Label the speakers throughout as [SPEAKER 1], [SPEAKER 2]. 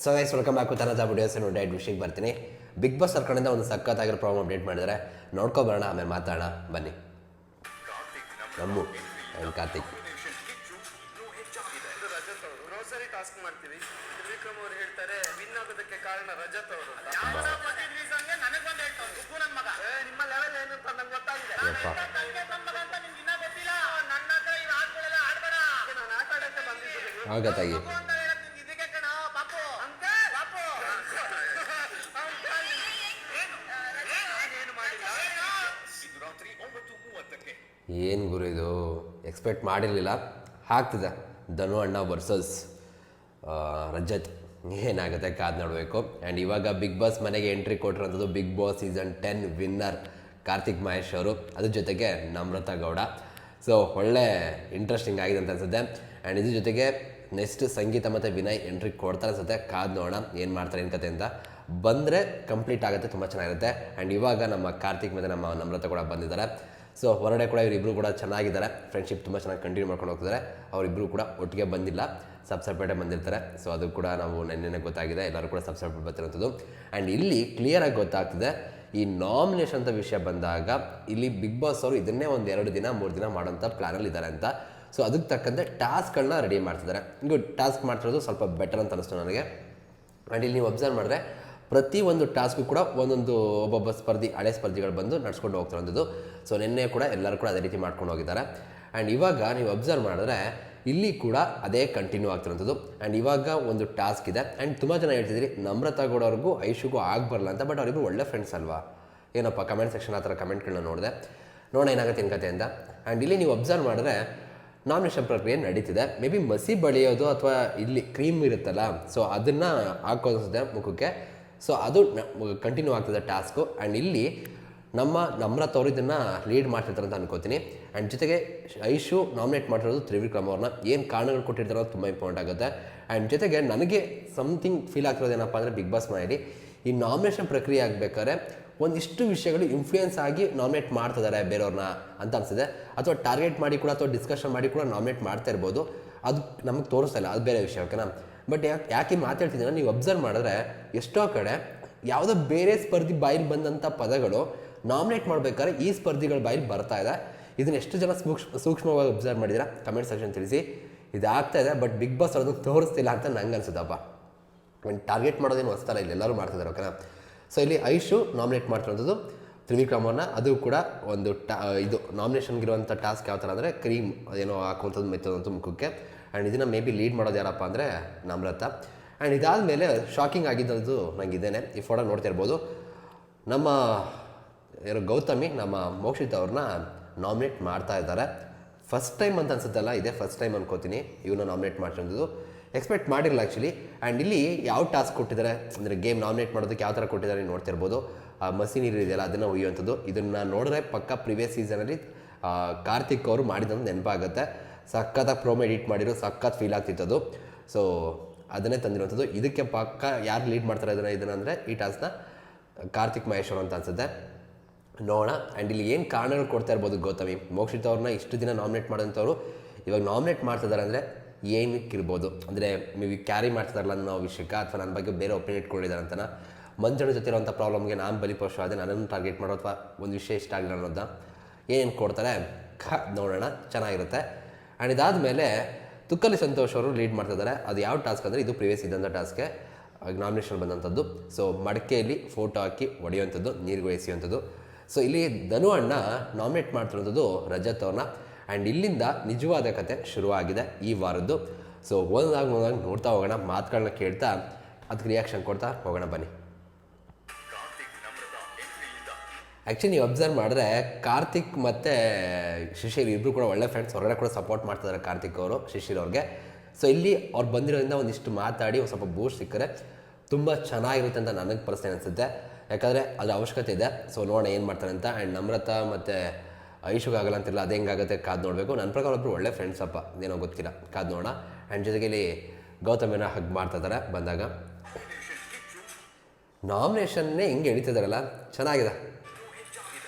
[SPEAKER 1] So guys welcome back ತನದ videos ನೋಡಿ ವಿಷಯಕ್ಕೆ ಬರ್ತೀನಿ. ಬಿಗ್ ಬಾಸ್ ಸರ್ಕಾರದಿಂದ ಒಂದು ಸಖತ್ತಾಗಿರೋ ಪ್ರಾಬ್ಲಮ್ ಅಪ್ಡೇಟ್ ಮಾಡಿದರೆ ನೋಡ್ಕೊ ಬರೋಣ ಆಮೇಲೆ ಮಾತಾಡೋಣ. ಬನ್ನಿ. ನಮ್ಮು. ಆ್ಯಂಡ್ ಕಾರ್ತಿಕ್.
[SPEAKER 2] ಟಾಸ್ಕ್ ಮಾಡ್ತೀವಿ. ತ್ರಿವಿಕ್ರಮ್ ಅವರು ಹೇಳ್ತಾರೆ ವಿನ್ ಆಗೋದಕ್ಕೆ ಕಾರಣ ರಜತ್ ಅವರು ಅಂತ. ಏ, ನಿಮ್ಮ ಲೆವೆಲ್ ಏನು ಅಂತ ನಂಗೆ ಗೊತ್ತಾಗಿದೆ.
[SPEAKER 1] ಯಪ್ಪ.
[SPEAKER 2] ನನ್ನ ಹತ್ರ ಇವ್ ಆಡ್ಗಳೆಲ್ಲ ಆಡ್ಬೇಡ ನಾನು ಆಟ ಆಡಕ್ಕೆ ಬಂದಿದ್ದು
[SPEAKER 1] ಏನು ಗುರು ಇದು? ಎಕ್ಸ್ಪೆಕ್ಟ್ ಮಾಡಿರಲಿಲ್ಲ. ಆಗ್ತಿದೆ. ಧನು ಅಣ್ಣ ವರ್ಸಸ್ ರಜತ್. ಏನಾಗುತ್ತೆ? ಕಾದು ನೋಡಬೇಕು. ಆ್ಯಂಡ್ ಇವಾಗ ಬಿಗ್ ಬಾಸ್ ಮನೆಗೆ entry ಕೊಟ್ಟಿರೋಂಥದ್ದು Bigg Boss season ten winner Karthik Mahesh ಅವರು. ಅದ್ರ ಜೊತೆಗೆ ನಮ್ರತಾ ಗೌಡ. ಸೊ ಒಳ್ಳೆ ಇಂಟ್ರೆಸ್ಟಿಂಗ್ ಆಗಿದೆ ಅಂತ ಅನ್ಸುತ್ತೆ. ಆ್ಯಂಡ್ ಇದ್ರ ಜೊತೆಗೆ ನೆಕ್ಸ್ಟ್ ಸಂಗೀತ ಮತ್ತು ವಿನಯ್ ಎಂಟ್ರಿ ಕೊಡ್ತಾರೆ ಅನ್ಸುತ್ತೆ. ಕಾದು ನೋಡೋಣ. ಏನು ಮಾಡ್ತಾರೆ, ಏನು ಕತೆ ಅಂತ. ಬಂದರೆ ಕಂಪ್ಲೀಟ್ ಆಗುತ್ತೆ. ತುಂಬ ಚೆನ್ನಾಗಿರುತ್ತೆ. ಆ್ಯಂಡ್ ಇವಾಗ ನಮ್ಮ ಕಾರ್ತಿಕ್ ಮತ್ತು ನಮ್ಮ ನಮ್ರತಾ ಕೂಡ ಬಂದಿದ್ದಾರೆ. ಸೊ ಹೊರಗಡೆ ಕೂಡ ಇವರಿಬ್ಬರು ಕೂಡ ಚೆನ್ನಾಗಿದ್ದಾರೆ. ಫ್ರೆಂಡ್ಶಿಪ್ ತುಂಬ ಚೆನ್ನಾಗಿ ಕಂಟಿನ್ಯೂ ಮಾಡ್ಕೊಂಡು ಹೋಗ್ತಾರೆ ಅವರಿಬ್ಬರು ಕೂಡ ಒಟ್ಟಿಗೆ ಬಂದಿಲ್ಲ. ಸಬ್ ಸಪ್ರೇಟೇ ಬಂದಿರ್ತಾರೆ. ಸೊ ಅದು ಕೂಡ ನಾವು ನೆನ್ನೆನೇ ಗೊತ್ತಾಗಿದೆ. ಎಲ್ಲರೂ ಕೂಡ ಸಬ್ ಸಪ್ರೇಟ್ ಬರ್ತಿರೋಂಥದ್ದು. ಆ್ಯಂಡ್ ಇಲ್ಲಿ ಕ್ಲಿಯರಾಗಿ ಗೊತ್ತಾಗ್ತಿದೆ, ಈ ನಾಮಿನೇಷನ್ ಅಂತ ವಿಷಯ ಬಂದಾಗ ಇಲ್ಲಿ ಬಿಗ್ ಬಾಸ್ ಅವರು ಇದನ್ನೇ ಒಂದು ಎರಡು ದಿನ, ಮೂರು ದಿನ ಮಾಡೋಂಥ ಪ್ಲ್ಯಾನಲ್ಲಿ ಇದ್ದಾರೆ ಅಂತ. ಸೊ ಅದಕ್ಕೆ ತಕ್ಕಂತೆ ಟಾಸ್ಕ್ಗಳನ್ನ ರೆಡಿ ಮಾಡ್ತಿದ್ದಾರೆ. ಗುಡ್ ಟಾಸ್ಕ್ ಮಾಡ್ತಿರೋದು ಸ್ವಲ್ಪ ಬೆಟರ್ ಅಂತ ಅನಿಸ್ತು ನನಗೆ. ಆ್ಯಂಡ್ ಇಲ್ಲಿ ನೀವು ಅಬ್ಸರ್ವ್ ಮಾಡಿದ್ರೆ ಪ್ರತಿ ಒಂದು ಟಾಸ್ಕು ಕೂಡ ಒಂದೊಂದು ಒಬ್ಬೊಬ್ಬ ಸ್ಪರ್ಧಿ, ಹಳೆ ಸ್ಪರ್ಧಿಗಳು ಬಂದು ನಡ್ಸ್ಕೊಂಡು ಹೋಗ್ತಿರೋಂಥದ್ದು. ಸೊ ನಿನ್ನೆ ಕೂಡ ಎಲ್ಲರೂ ಕೂಡ ಅದೇ ರೀತಿ ಮಾಡ್ಕೊಂಡು ಹೋಗಿದ್ದಾರೆ. ಆ್ಯಂಡ್ ಇವಾಗ ನೀವು ಅಬ್ಸರ್ವ್ ಮಾಡಿದ್ರೆ, ಇಲ್ಲಿ ಕೂಡ ಅದೇ ಕಂಟಿನ್ಯೂ ಆಗ್ತಿರೋಂಥದ್ದು. ಆ್ಯಂಡ್ ಇವಾಗ ಒಂದು ಟಾಸ್ಕ್ ಇದೆ. ಆ್ಯಂಡ್ ತುಂಬ ಜನ ಹೇಳ್ತಿದ್ರಿ ನಮ್ರತಾ ಗೌಡವ್ರಿಗೂ ಐಶುಗೂ ಆಗಬಾರ್ಲ ಅಂತ ಬಟ್ ಅವರಿಬ್ಬರು ಒಳ್ಳೆ ಫ್ರೆಂಡ್ಸ್ ಅಲ್ವಾ? ಏನಪ್ಪ ಕಮೆಂಟ್ ಸೆಕ್ಷನ್ ಆ ಥರ ಕಮೆಂಟ್ಗಳನ್ನ ನೋಡಿದೆ. ನೋಡೋಣ ಏನಾಗುತ್ತೆ ಅಂತ ಆ್ಯಂಡ್ ಇಲ್ಲಿ ನೀವು ಅಬ್ಸರ್ವ್ ಮಾಡಿದ್ರೆ ನಾಮಿನೇಷನ್ ಪ್ರಕ್ರಿಯೆ ನಡೀತಿದೆ. ಮೇ ಬಿ ಮಸಿ ಬಳಿಯೋದು ಅಥವಾ ಇಲ್ಲಿ ಕ್ರೀಮ್ ಇರುತ್ತಲ್ಲ ಸೊ ಅದನ್ನು ಹಾಕೋದಿದೆ ಮುಖಕ್ಕೆ. ಸೊ ಅದು ಕಂಟಿನ್ಯೂ ಆಗ್ತದೆ ಟಾಸ್ಕು ಆ್ಯಂಡ್ ಇಲ್ಲಿ ನಮ್ಮ ನಮ್ರತ್ ಅವರು ಇದನ್ನು ಲೀಡ್ ಮಾಡ್ತಿರ್ತಾರೆ ಅಂತ ಅನ್ಕೋತೀನಿ. ಆ್ಯಂಡ್ ಜೊತೆಗೆ ಐಶು ನಾಮಿನೇಟ್ ಮಾಡಿರೋದು ತ್ರಿವಿಕ್ರಮ್ ಅವ್ರನ್ನ. ಏನು ಕಾರಣಗಳು ಕೊಟ್ಟಿರ್ತಾರೋ ತುಂಬ ಇಂಪಾರ್ಟೆಂಟ್ ಆಗುತ್ತೆ. ಆ್ಯಂಡ್ ಜೊತೆಗೆ ನನಗೆ ಸಮಥಿಂಗ್ ಫೀಲ್ ಆಗ್ತಿರೋದು ಏನಪ್ಪ ಅಂದರೆ ಬಿಗ್ ಬಾಸ್ ಮನೆಯಲ್ಲಿ ಈ ನಾಮಿನೇಷನ್ ಪ್ರಕ್ರಿಯೆ ಆಗಬೇಕಾದ್ರೆ ಒಂದಿಷ್ಟು ವಿಷಯಗಳು ಇನ್ಫ್ಲೂಯೆನ್ಸ್ ಆಗಿ ನಾಮಿನೇಟ್ ಮಾಡ್ತಿದ್ದಾರೆ ಬೇರೆಯವ್ರನ್ನ ಅಂತ ಅನ್ಸಿದೆ. ಅಥವಾ ಟಾರ್ಗೆಟ್ ಮಾಡಿ ಕೂಡ, ಅಥವಾ ಡಿಸ್ಕಷನ್ ಮಾಡಿ ಕೂಡ ನಾಮಿನೇಟ್ ಮಾಡ್ತಾ ಇರ್ಬೋದು. ಅದು ನಮಗೆ ತೋರಿಸಲ್ಲ ಅದು ಬೇರೆ ವಿಷಯ ಓಕೆನಾ ಬಟ್ ಯಾಕೆ ಯಾಕೆ ಮಾತಾಡ್ತಿದ್ದೀರ ನೀವು ಅಬ್ಸರ್ವ್ ಮಾಡಿದ್ರೆ ಎಷ್ಟೋ ಕಡೆ ಯಾವುದೋ ಬೇರೆ ಸ್ಪರ್ಧಿ ಬಾಯಲ್ಲಿ ಬಂದಂಥ ಪದಗಳು ನಾಮಿನೇಟ್ ಮಾಡ್ಬೇಕಾದ್ರೆ ಈ ಸ್ಪರ್ಧಿಗಳ ಬಾಯಲ್ಲಿ ಬರ್ತಾ ಇದೆ. ಇದನ್ನ ಎಷ್ಟು ಜನ ಸೂಕ್ಷ್ಮ ಸೂಕ್ಷ್ಮವಾಗಿ ಅಬ್ಸರ್ವ್ ಮಾಡಿದ್ದೀರಾ? ಕಮೆಂಟ್ ಸೆಕ್ಷನ್ ತಿಳಿಸಿ. ಆಗ್ತಾ ಇದೆ ಬಟ್ ಬಿಗ್ ಬಾಸ್ ಅದನ್ನು ತೋರಿಸ್ತಿಲ್ಲ ಅಂತ ನಂಗೆ ಅನ್ಸುತ್ತಪ್ಪ ಒಂದು ಟಾರ್ಗೆಟ್ ಮಾಡೋದೇನು ಹೊಸ್ತಲ್ಲ ಇಲ್ಲಿ ಎಲ್ಲರೂ ಮಾಡ್ತಿದ್ದಾರೆ ಓಕೆನಾ? ಸೊ ಇಲ್ಲಿ ಐಶು ನಾಮಿನೇಟ್ ಮಾಡ್ತಿರೋಂಥದ್ದು. ತ್ರಿವಿಕ್ರಮವನ್ನು ಅದು ಕೂಡ ಒಂದು ಟಾ ಇದು ನಾಮಿನೇಷನ್ಗಿರುವಂಥ ಟಾಸ್ಕ್ ಯಾವ ಥರ ಅಂದರೆ ಕ್ರೀಮ್ ಏನೋ ಹಾಕುವಂಥದ್ದು ಮೆತ್ತದಂಥ ಮುಖಕ್ಕೆ. ಆ್ಯಂಡ್ ಇದನ್ನು ಮೇ ಬಿ ಲೀಡ್ ಮಾಡೋದು ಯಾರಪ್ಪ ಅಂದರೆ ನಮ್ರತ. ಆ್ಯಂಡ್ ಇದಾದಮೇಲೆ ಶಾಕಿಂಗ್ ಆಗಿದ್ದದ್ದು ನಂಗೆ ಇದೇನೆ ಈ ಫೋಟೋ ನೋಡ್ತಾ ಇರ್ಬೋದು. ನಮ್ಮ ಯಾರು ಗೌತಮಿ, ನಮ್ಮ ಮೋಕ್ಷಿತ್ ಅವ್ರನ್ನ ನಾಮಿನೇಟ್ ಮಾಡ್ತಾ ಇದ್ದಾರೆ. ಫಸ್ಟ್ ಟೈಮ್ ಅಂತ ಅನ್ಸುತ್ತಲ್ಲ, ಇದೇ ಫಸ್ಟ್ ಟೈಮ್ ಅನ್ಕೋತೀನಿ. ಇವನ್ನ ನಾಮಿನೇಟ್ ಮಾಡ್ತಿರೋದು. ಎಕ್ಸ್ಪೆಕ್ಟ್ ಮಾಡಿರಲ್ಲ ಆ್ಯಕ್ಚುಲಿ ಆ್ಯಂಡ್ ಇಲ್ಲಿ ಯಾವ ಟಾಸ್ಕ್ ಕೊಟ್ಟಿದ್ದಾರೆ? ಅಂದರೆ ಗೇಮ್ ನಾಮಿನೇಟ್ ಮಾಡೋದಕ್ಕೆ ಯಾವ ಥರ ಕೊಟ್ಟಿದ್ದಾರೆ ನೋಡ್ತಿರ್ಬೋದು ಆ, ಮಸಿ ನೀರು ಇದೆಯಲ್ಲ, ಅದನ್ನು ಒಯ್ಯುವಂಥದ್ದು. ಇದನ್ನು ನೋಡಿದ್ರೆ ಪಕ್ಕ ಪ್ರಿವಿಯಸ್ ಸೀಸನಲ್ಲಿ ಕಾರ್ತಿಕ್ ಅವರು ಮಾಡಿದಂದು ನೆನಪಾಗುತ್ತೆ. ಸಖತ್ತಾಗಿ ಪ್ರೋಮೋ ಎಡಿಟ್ ಮಾಡಿರೋ ಸಖತ್ ಫೀಲ್ ಆಗ್ತಿತ್ತು ಅದು ಸೊ ಅದನ್ನೇ ತಂದಿರುವಂಥದ್ದು. ಇದಕ್ಕೆ ಪಕ್ಕ ಯಾರು ಲೀಡ್ ಮಾಡ್ತಾರೆ ಇದನ್ನು ಇದನ್ನು ಅಂದರೆ ಈ ಟಾಸ್ನ ಕಾರ್ತಿಕ್ ಮಹೇಶ್ವರ್ ಅಂತ ಅನ್ಸುತ್ತೆ. ನೋಡೋಣ. ಆ್ಯಂಡ್ ಇಲ್ಲಿ ಏನು ಕಾರಣಗಳು ಕೊಡ್ತಾ ಇರ್ಬೋದು ಗೌತಮಿ? ಮೋಕ್ಷಿತ್ ಅವ್ರನ್ನ ಇಷ್ಟು ದಿನ ನಾಮಿನೇಟ್ ಮಾಡೋಂಥವ್ರು ಇವಾಗ ನಾಮಿನೇಟ್ ಮಾಡ್ತಿದ್ದಾರೆ ಅಂದರೆ ಏನಕ್ಕಿರ್ಬೋದು? ಅಂದರೆ ನೀವು ಕ್ಯಾರಿ ಮಾಡ್ತಿದಾರಲ್ಲ ಅನ್ನೋ ವಿಷಯಕ್ಕೆ ಅಥವಾ ನನ್ನ ಬಗ್ಗೆ ಬೇರೆ ಒಪಿನಿಯನ್ ಇಟ್ಕೊಂಡಿದ್ದಾರೆ ಅಂತನ? ಮಂಜಣ್ಣ ಜೊತೆ ಇರೋಂಥ ಪ್ರಾಬ್ಲಮ್ಗೆ ನಾನು ಬಲಿಪೋಷ ಆದರೆ ನನ್ನನ್ನು ಟಾರ್ಗೆಟ್ ಮಾಡೋ ಅಥವಾ ಒಂದು ವಿಷಯ ಇಷ್ಟ ಆಗಲಿಲ್ಲ ಅನ್ನೋದ? ಏನೇನು ಕೊಡ್ತಾರೆ? ಕ ನೋಡೋಣ. ಚೆನ್ನಾಗಿರುತ್ತೆ. ಆ್ಯಂಡ್ ಇದಾದಮೇಲೆ ತುಕ್ಕಲಿ ಸಂತೋಷ್ ಅವರು ಲೀಡ್ ಮಾಡ್ತಿದ್ದಾರೆ. ಅದು ಯಾವ ಟಾಸ್ಕ್ ಅಂದರೆ ಇದು ಪ್ರಿವಿಯಸ್ ಇದ್ದಂಥ ಟಾಸ್ಕ್ಗೆ ನಾಮಿನೇಷನ್ ಬಂದಂಥದ್ದು ಸೊ ಮಡಕೆಯಲ್ಲಿ ಫೋಟೋ ಹಾಕಿ ಹೊಡೆಯುವಂಥದ್ದು ನೀರು ಎಸೆಯುವಂಥದ್ದು ಸೊ ಇಲ್ಲಿ ಧನು ಅಣ್ಣ ನಾಮಿನೇಟ್ ಮಾಡ್ತಿರೋಂಥದ್ದು ರಜತ್ ಅವ್ರನ್ನ. ಆ್ಯಂಡ್ ಇಲ್ಲಿಂದ ನಿಜವಾದ ಕತೆ ಶುರುವಾಗಿದೆ ಈ ವಾರದ್ದು. ಸೊ ಒಂದಾಗ ಒಂದಾಗ ನೋಡ್ತಾ ಹೋಗೋಣ ಮಾತುಗಳನ್ನ ಕೇಳ್ತಾ, ಅದಕ್ಕೆ ರಿಯಾಕ್ಷನ್ ಕೊಡ್ತಾ ಹೋಗೋಣ ಬನ್ನಿ. ಆ್ಯಕ್ಚುಲಿ ನೀವು ಅಬ್ಸರ್ವ್ ಮಾಡಿದ್ರೆ ಕಾರ್ತಿಕ್ ಮತ್ತು ಶಿಶಿರ್ ಇಬ್ಬರು ಕೂಡ ಒಳ್ಳೆ ಫ್ರೆಂಡ್ಸ್ ಹೊರಗಡೆ ಕೂಡ ಸಪೋರ್ಟ್ ಮಾಡ್ತಿದ್ದಾರೆ ಕಾರ್ತಿಕ್ ಅವರು, ಶಿಶಿರ್ ಅವ್ರಿಗೆ. ಸೊ ಇಲ್ಲಿ ಅವ್ರು ಬಂದಿರೋದ್ರಿಂದ ಒಂದಿಷ್ಟು ಮಾತಾಡಿ ಒಂದು ಸ್ವಲ್ಪ ಬೂಸ್ಟ್ ಸಿಕ್ಕರೆ ತುಂಬ ಚೆನ್ನಾಗಿರುತ್ತೆ ಅಂತ ನನಗೆ ಪರ್ಸನೆ ಅನಿಸುತ್ತೆ. ಯಾಕಂದರೆ ಅದರ ಅವಶ್ಯಕತೆ ಇದೆ. ಸೊ ನೋಡೋಣ ಏನು ಮಾಡ್ತಾರೆ ಅಂತ. ಆ್ಯಂಡ್ ನಮ್ರತಾ ಮತ್ತು ಐಶುಗ್ ಆಗಲ್ಲ ಅಂತಿಲ್ಲ, ಅದು ಹೆಂಗಾಗುತ್ತೆ ಕಾದು ನೋಡಬೇಕು. ನನ್ನ ಪ್ರಕಾರ ಒಬ್ಬರು ಒಳ್ಳೆ ಫ್ರೆಂಡ್ಸ್ ಅಪ್ಪ, ಏನೋ ಗೊತ್ತಿಲ್ಲ, ಕಾದು ನೋಡೋಣ. ಆ್ಯಂಡ್ ಜೊತೆಗೆ ಇಲ್ಲಿ ಗೌತಮಿನ ಹಗ್ ಮಾಡ್ತಾ ಇದ್ದಾರೆ ಬಂದಾಗ. ನಾಮಿನೇಷನ್ನೇ ಹಿಂಗೆ ಎಳಿತಿದಾರಲ್ಲ ಚೆನ್ನಾಗಿದೆ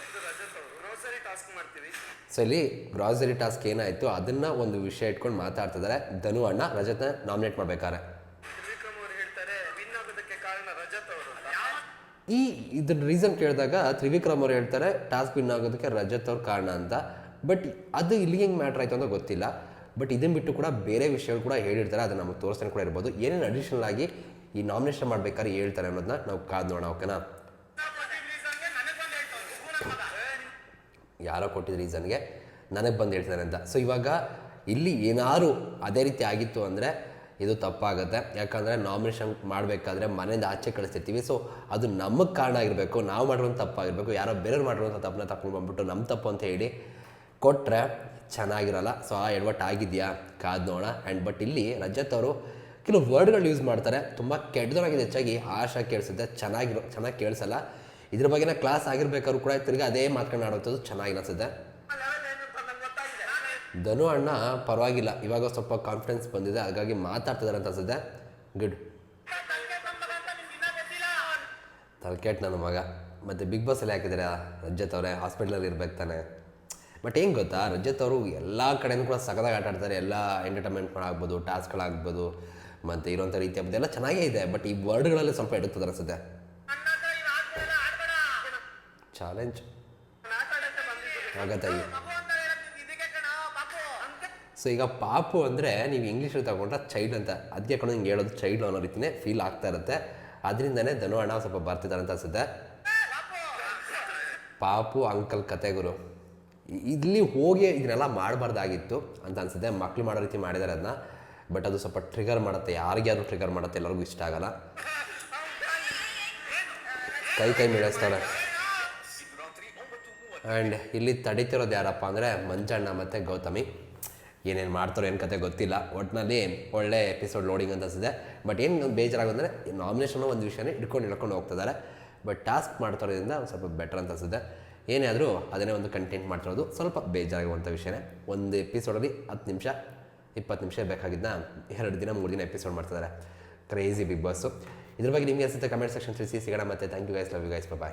[SPEAKER 2] ಇದು ರಜತ್ ಅವರು ಗ್ರೋಸರಿ ಟಾಸ್ಕ್ ಮಾಡ್ತೀವಿ
[SPEAKER 1] ಸೊ ಇಲ್ಲಿ ಗ್ರಾಸರಿ ಟಾಸ್ಕ್ ಏನಾಯಿತು ಅದನ್ನು ಒಂದು ವಿಷಯ ಇಟ್ಕೊಂಡು ಮಾತಾಡ್ತಿದ್ದಾರೆ. ಧನು ಅಣ್ಣ ರಜತ್ನ ನಾಮಿನೇಟ್ ಮಾಡ್ಬೇಕಾರೆ ಈ ಇದ್ರ ರೀಸನ್ ಕೇಳಿದಾಗ ತ್ರಿವಿಕ್ರಮ್ ಅವ್ರು ಹೇಳ್ತಾರೆ ಟಾಸ್ಕ್ ವಿನ್ ಆಗೋದಕ್ಕೆ ರಜತ್ ಅವ್ರ ಕಾರಣ ಅಂತ. ಬಟ್ ಅದು ಇಲ್ಲಿ ಹೆಂಗೆ ಮ್ಯಾಟ್ರ್ ಆಯ್ತು ಅಂತ ಗೊತ್ತಿಲ್ಲ. ಬಟ್ ಇದನ್ನು ಬಿಟ್ಟು ಕೂಡ ಬೇರೆ ವಿಷಯಗಳು ಕೂಡ ಹೇಳಿರ್ತಾರೆ ಅದನ್ನ ನಮಗೆ ತೋರಿಸ್ತಾನೆ ಕೂಡ ಇರ್ಬೋದು. ಏನೇನು ಅಡಿಷನಲ್ ಆಗಿ ಈ ನಾಮಿನೇಷನ್ ಮಾಡ್ಬೇಕಾದ್ರೆ ಹೇಳ್ತಾರೆ ಅನ್ನೋದನ್ನ ನಾವು ಕಾದು ನೋಡೋಣ ಓಕೆನಾ ಯಾರೋ ಕೊಟ್ಟಿದ್ದ ರೀಸನ್ಗೆ ನನಗೆ ಬಂದು ಹೇಳ್ತಾರೆ ಅಂತ. ಸೊ ಇವಾಗ ಇಲ್ಲಿ ಏನಾದ್ರು ಅದೇ ರೀತಿ ಆಗಿತ್ತು ಅಂದರೆ ಇದು ತಪ್ಪಾಗುತ್ತೆ. ಯಾಕಂದರೆ ನಾಮಿನೇಷನ್ ಮಾಡಬೇಕಾದ್ರೆ ಮನೆಯಿಂದ ಆಚೆ ಕಳಿಸ್ತಿರ್ತೀವಿ. ಸೊ ಅದು ನಮಗೆ ಕಾರಣ ಆಗಿರಬೇಕು, ನಾವು ಮಾಡಿರೋಂಥ ತಪ್ಪಾಗಿರಬೇಕು, ಯಾರೋ ಬೇರೆಯವ್ರು ಮಾಡಿರೋಂಥ ತಪ್ಪನ್ನ ತಪ್ಪು ಬಂದ್ಬಿಟ್ಟು ನಮ್ಮ ತಪ್ಪು ಅಂತ ಹೇಳಿ ಕೊಟ್ಟರೆ ಚೆನ್ನಾಗಿರಲ್ಲ. ಸೊ ಆ ಎಡ್ವಟ್ ಆಗಿದೆಯಾ? ಕಾದ್ ನೋಡೋಣ ಆ್ಯಂಡ್ ಬಟ್ ಇಲ್ಲಿ ರಜತ್ ಅವರು ಕೆಲವು ವರ್ಡ್ಗಳು ಯೂಸ್ ಮಾಡ್ತಾರೆ. ತುಂಬ ಕೆಟ್ಟದಾಗಿದೆ ಹೆಚ್ಚಾಗಿ ಆಶಾ ಕೇಳಿಸುತ್ತೆ. ಚೆನ್ನಾಗಿರೋ ಚೆನ್ನಾಗಿ ಕೇಳಿಸಲ್ಲ. ಇದ್ರ ಬಗ್ಗೆನ ಕ್ಲಾಸ್ ಆಗಿರ್ಬೇಕಾದ್ರು ಕೂಡ ತಿರ್ಗಿ ಅದೇ ಮಾತ್ಕೊಂಡು ಆಡೋದು ಚೆನ್ನಾಗಿ ಅನಿಸುತ್ತೆ. ಧನು ಅಣ್ಣ ಪರವಾಗಿಲ್ಲ. ಇವಾಗ ಸ್ವಲ್ಪ ಕಾನ್ಫಿಡೆನ್ಸ್ ಬಂದಿದೆ, ಹಾಗಾಗಿ ಮಾತಾಡ್ತಿದ್ದಾರೆ ಅಂತ ಅನ್ಸುತ್ತೆ. ಗುಡ್ ತಲೆಕೆಟ್ ನನ್ನ ಮಗ. ಮತ್ತು ಬಿಗ್ ಬಾಸಲ್ಲಿ ಹಾಕಿದ್ದಾರೆ ರಜತ್ ಅವರೇ ಹಾಸ್ಪಿಟ್ಲಲ್ಲಿ ಇರ್ಬೇಕು ತಾನೆ. ಬಟ್ ಏನು ಗೊತ್ತಾ, ರಜತ್ ಅವರು ಎಲ್ಲ ಕಡೆನೂ ಕೂಡ ಸಖತ್ತಾಗಿ ಆಟ ಆಡ್ತಾರೆ. ಎಲ್ಲ ಎಂಟರ್ಟೈನ್ಮೆಂಟ್ ಆಗ್ಬೋದು ಟಾಸ್ಕ್ಗಳಾಗ್ಬೋದು ಮತ್ತು ಇರೋಂಥ ರೀತಿ ಆಗ್ಬೋದು, ಎಲ್ಲ ಚೆನ್ನಾಗೇ ಇದೆ. ಬಟ್ ಈ ವರ್ಡ್ಗಳಲ್ಲಿ ಸ್ವಲ್ಪ ಎಡುತ್ತದೆ ಅನಿಸುತ್ತೆ. ಚಾಲೆಂಜ್ ಆಗತ್ತೆ ಸೊ ಈಗ ಪಾಪು ಅಂದರೆ ನೀವು ಇಂಗ್ಲೀಷಲ್ಲಿ ತಗೊಂಡ್ರೆ ಚೈಲ್ಡ್ ಅಂತ. ಅದಕ್ಕೆ ಕಣ ಹಿಂಗೆ ಹೇಳೋದು ಚೈಲ್ಡ್ ಅನ್ನೋ ರೀತಿಯೇ ಫೀಲ್ ಆಗ್ತಾ ಇರುತ್ತೆ. ಅದರಿಂದನೇ ಧನು ಅಣ್ಣ ಸ್ವಲ್ಪ ಬರ್ತಿದ್ದಾರೆ ಅಂತ ಅನ್ಸುತ್ತೆ. ಪಾಪು ಅಂಕಲ್ ಕತೆ ಗುರು. ಇಲ್ಲಿ ಹೋಗಿ ಇದನ್ನೆಲ್ಲ ಮಾಡಬಾರ್ದಾಗಿತ್ತು ಅಂತ ಅನ್ಸುತ್ತೆ. ಮಕ್ಳು ಮಾಡೋ ರೀತಿ ಮಾಡಿದ್ದಾರೆ ಅದನ್ನ ಬಟ್ ಅದು ಸ್ವಲ್ಪ ಟ್ರಿಗರ್ ಮಾಡುತ್ತೆ. ಯಾರಿಗೆ ಆದರೂ ಟ್ರಿಗರ್ ಮಾಡುತ್ತೆ ಎಲ್ಲರಿಗೂ ಇಷ್ಟ ಆಗಲ್ಲ. ಕೈ ಕೈ ಮಿಡಿಸ್ತಾರೆ ಆ್ಯಂಡ್ ಇಲ್ಲಿ ತಡೀತಿರೋದು ಯಾರಪ್ಪ ಅಂದರೆ ಮಂಜಣ್ಣ ಮತ್ತು ಗೌತಮಿ. ಏನೇನು ಮಾಡ್ತಾರೋ ಏನು ಕತೆ ಗೊತ್ತಿಲ್ಲ. ಒಟ್ಟಿನಲ್ಲಿ ಒಳ್ಳೆ ಎಪಿಸೋಡ್ ಲೋಡಿಂಗ್ ಅಂತ ಅನಿಸಿದೆ ಬಟ್ ಏನು ಬೇಜಾರಾಗೋದಂದರೆ ನಾಮಿನೇಷನ್ ಒಂದು ವಿಷಯನೇ ಇಟ್ಕೊಂಡು ಹಿಡ್ಕೊಂಡು ಹೋಗ್ತಿದ್ದಾರೆ ಬಟ್ ಟಾಸ್ಕ್ ಮಾಡ್ತಿರೋದ್ರಿಂದ ಸ್ವಲ್ಪ ಬೆಟರ್ ಅಂತ ಅನಿಸುತ್ತೆ. ಏನೇ ಆದರೂ ಅದನ್ನೇ ಒಂದು ಕಂಟೆಂಟ್ ಮಾಡ್ತಿರೋದು ಸ್ವಲ್ಪ ಬೇಜಾರಾಗುವಂಥ ವಿಷಯನೇ. ಒಂದು ಎಪಿಸೋಡಲ್ಲಿ ಹತ್ತು ನಿಮಿಷ, ಇಪ್ಪತ್ತು ನಿಮಿಷ ಬೇಕಾಗಿದ್ದ ಎರಡು ದಿನ, ಮೂರು ದಿನ ಎಪಿಸೋಡ್ ಮಾಡ್ತಿದ್ದಾರೆ ಕ್ರೇಜಿ ಬಿಗ್ ಬಾಸು ಇದ್ರ ಬಗ್ಗೆ ನಿಮಗೆ ಅನಿಸುತ್ತೆ ಕಮೆಂಟ್ ಸೆಕ್ಷನ್ ತಿಳಿಸಿ ಸಿಗೋಣ ಮತ್ತೆ. Thank you guys love you guys bye